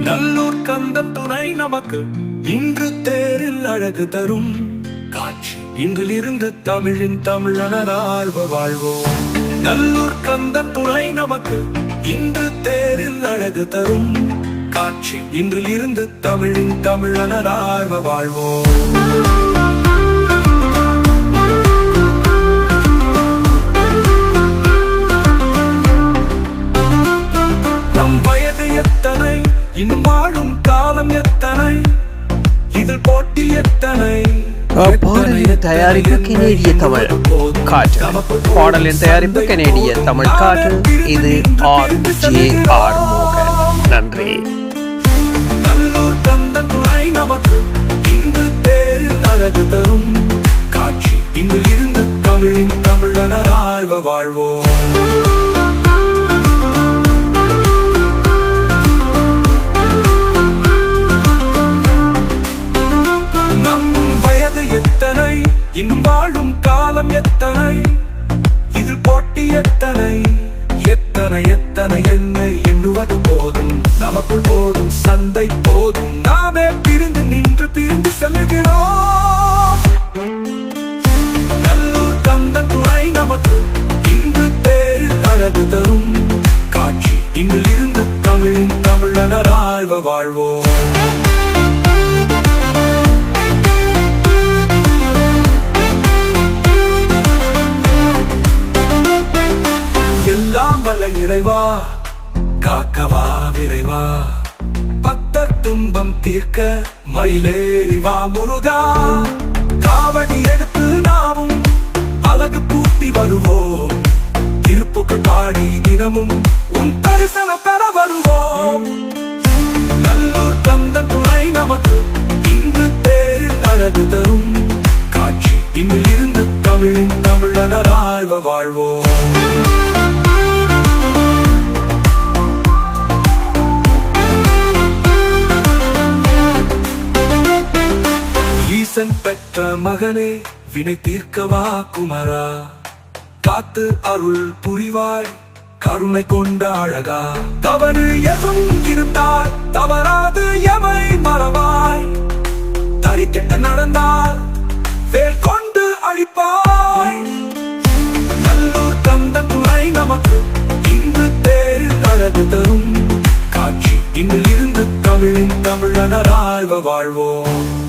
நல்லூர் கந்த துணை நமக்கு இன்று தேரில் அழகு தரும். காட்சி. இன்றிலிருந்து தமிழின் தமிழனாழ்வ வாழ்வோம். நல்லூர் கந்த துணை நமக்கு இன்று தேரில் அழகு தரும். காட்சி. இன்றிலிருந்து தமிழின் தமிழனாழ்வ வாழ்வோம். பாடலின் தயாரிப்பு கெனேடிய தமிழ். காற்று. பாடலின் தயாரிப்பு கெனேடிய தமிழ் காற்று. இது ஆர் ஜே ஆர் மோகன். நன்றி. அழகு தரும் காட்சி. இன்று இருந்து தமிழின் தமிழனர் ஆழ்வ வாழ்வோம். இன்னும் வாழும் காலம் எத்தனை? இதில் போட்டி எத்தனை? எத்தனை எத்தனை என்ன எண்ணுவது போதும்? நமக்குள் போதும் சந்தை போதும். நாமே பிரிந்து நின்று பிரிந்து செல்கிறோம். நல்லூர் தந்த துணை நமக்கு இன்று பேரு அழகு தரும். காட்சி இங்கிலிருந்து தமிழின் தமிழனர் ஆழ்வ வாழ்வோம். இறைவா காக்கவா விரைவா? பக்தர் துன்பம் தீர்க்க மயிலேறிவா முருகா. காவடி எடுத்து நாமும் அழகு பூட்டி வருவோம். திருப்புக்கு பாடி தினமும் உன் தரிசன பெற வருவோம். நல்லூர் தந்த துணை நமக்கு இன்று தேரில் அழகு தரும். காட்சி இங்கிலிருந்து தமிழின் தமிழனர் ஆழ்வ வாழ்வோம். ஈசன் பெற்ற மகனே வினை தீர்க்கவா குமரா? காத்து அருள் புரிவாய் கருணை கொண்ட அழகா? தவறு எதும் இருந்தால் தவறாது எமை மறவாய். தறி கெட்ட நடந்தால் வேல் கொண்டு அழிப்பாய். நல்லூர் தந்த துணை நமக்கு இன்று தேரில் அழகு தரும். காட்சி இன்று இருந்து தமிழின் தமிழனர் ஆழ்வ வாழ்வோம்.